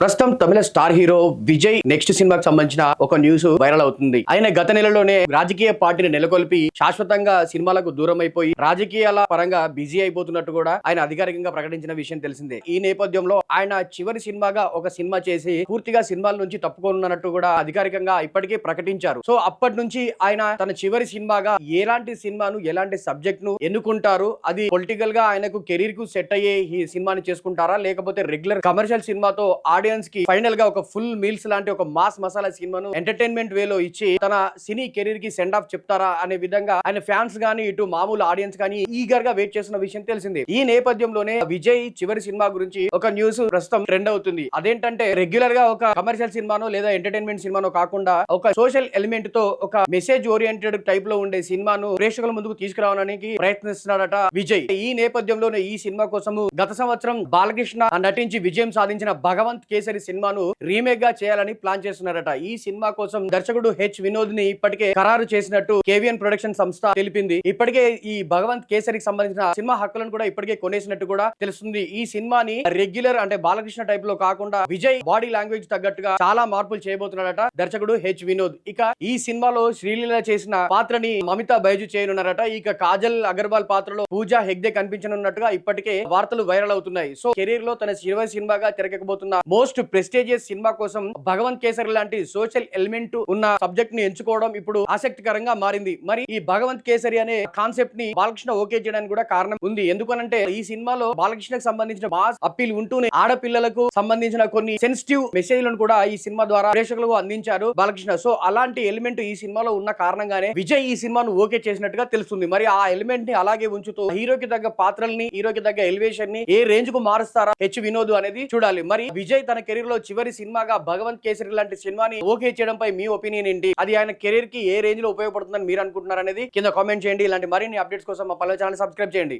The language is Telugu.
ప్రస్తుతం Tamil star hero Vijay next సినిమాకి సంబంధించిన ఒక న్యూస్ వైరల్ అవుతుంది. ఆయన గత నెలలోనే రాజకీయ పార్టీని నెలకొల్పి శాశ్వతంగా సినిమాలకు దూరం అయిపోయి రాజకీయాల పరంగా బిజీ అయిపోతున్నట్టు కూడా ఆయన అధికారికంగా ప్రకటించిన విషయం తెలిసిందే. ఈ నేపథ్యంలో ఆయన చివరి సినిమాగా ఒక సినిమా చేసి పూర్తిగా సినిమాల నుంచి తప్పుకోనున్నట్టు కూడా అధికారికంగా ఇప్పటికే ప్రకటించారు. సో అప్పటి నుంచి ఆయన తన చివరి సినిమాగా ఎలాంటి సినిమాను ఎలాంటి సబ్జెక్ట్ను ఎన్నుకుంటారు? అది పొలిటికల్గా ఆయనకు కెరీర్కు సెట్ అయ్యే ఈ సినిమాని చేసుకుంటారా? లేకపోతే రెగ్యులర్ కమర్షియల్ సినిమాతో ఆడియన్స్కి ఫైనల్గా ఒక ఫుల్ మీల్స్ లాంటి ఒక మాస్ మసాలా సినిమాను ఎంటర్టైన్మెంట్ వేలో ఇచ్చి తన సినీ కెరీర్కి సెండ్ ఆఫ్ చెప్తారా అనే విధంగా ఆయన ఫ్యాన్స్ గానీ ఇటు మామూలు ఆడియన్స్ గానీ ఈగర్గా వెయిట్ చేస్తున్న విషయం తెలిసింది. ఈ నేపథ్యంలోనే విజయ్ చివరి సినిమా గురించి ఒక న్యూస్ ప్రస్తుతం ట్రెండ్ అవుతుంది. అదేంటంటే రెగ్యులర్గా ఒక కమర్షియల్ సినిమానో లేదా ఎంటర్టైన్మెంట్ సినిమానో కాకుండా ఒక సోషల్ ఎలిమెంట్తో ఒక మెసేజ్ ఓరియంటెడ్ టైప్లో ఉండే సినిమాను ప్రేక్షకుల ముందుకు తీసుకురావడానికి ప్రయత్నిస్తున్నాడట విజయ్. ఈ నేపథ్యంలోనే ఈ సినిమా కోసము గత సంవత్సరం బాలకృష్ణ నటించి విజయం సాధించిన భగవంత్ కేసరి సినిమాను రీమేక్గా చేయాలని ప్లాన్ చేస్తున్నారట. ఈ సినిమా కోసం దర్శకుడు హెచ్ వినోద్ని ఇప్పటికే ఖరారు చేసినట్టు కేవిఎన్ ప్రొడక్షన్ సంస్థ తెలిపింది. ఇప్పటికే ఈ భగవంత్ కేసరికి సంబంధించిన సినిమా హక్కులను కూడా ఇప్పటికే కొనేసినట్టు కూడా తెలుస్తుంది. ఈ సినిమాని రెగ్యులర్ అంటే బాలకృష్ణ టైప్లో కాకుండా విజయ్ బాడీ లాంగ్వేజ్ తగ్గట్టుగా చాలా మార్పులు చేయబోతున్నాడట దర్శకుడు హెచ్ వినోద్. ఇక ఈ సినిమాలో శ్రీలీల చేసిన పాత్రని మమితా బైజు చేయనున్నారట. ఇక కాజల్ అగర్వాల్ పాత్రలో పూజా హెగ్దే కనిపించనున్నట్టుగా ఇప్పటికే వార్తలు వైరల్ అవుతున్నాయి. సో కెరీర్లో తన చివరి సినిమాగా తెరకెక్కబోతున్న మోస్ట్ ప్రెస్టేజియస్ సినిమా కోసం భగవంత్ కేసరి లాంటి సోషల్ ఎలిమెంట్ ఉన్న సబ్జెక్ట్ని ఎంచుకోవడం ఇప్పుడు ఆసక్తికరంగా మారింది. మరి ఈ భగవంత్ కేసరి అనే కాన్సెప్ట్ని బాలకృష్ణ ఓకే చేయడానికి కూడా కారణం ఉంది. ఎందుకనంటే ఈ సినిమాలో బాలకృష్ణకు సంబంధించిన మాస్ అప్పీల్ ఉంటూనే ఆడపిల్లలకు సంబంధించిన కొన్ని సెన్సిటివ్ మెసేజ్లను కూడా ఈ సినిమా ద్వారా ప్రేక్షకులకు అందించారు బాలకృష్ణ. సో అలాంటి ఎలిమెంట్ ఈ సినిమాలో ఉన్న కారణంగానే విజయ్ ఈ సినిమాను ఓకే చేసినట్టుగా తెలుస్తుంది. మరి ఆ ఎలిమెంట్ని అలాగే ఉంచుతూ హీరోకి తగ్గ పాత్రల్ని హీరోకి తగ్గ ఎలివేషన్ని ఏ రేంజ్కు మారుస్తారా హెచ్ వినోద్ అనేది చూడాలి. మరి విజయ్ తన కెరీర్లో చివరి సినిమాగా భగవంత్ కేసరి లాంటి సినిమాని ఓకే చేయడంపై మీ ఒపీనియన్ ఏంటి? అది ఆయన కెరీర్కి ఏ రేంజ్లో ఉపయోగపడుతుందని మీరు అనుకుంటున్నారు అనేది కింద కామెంట్ చేయండి. ఇలాంటి మరిన్ని అప్డేట్స్ కోసం మా పల్లె ఛానల్ సబ్స్క్రైబ్ చేయండి.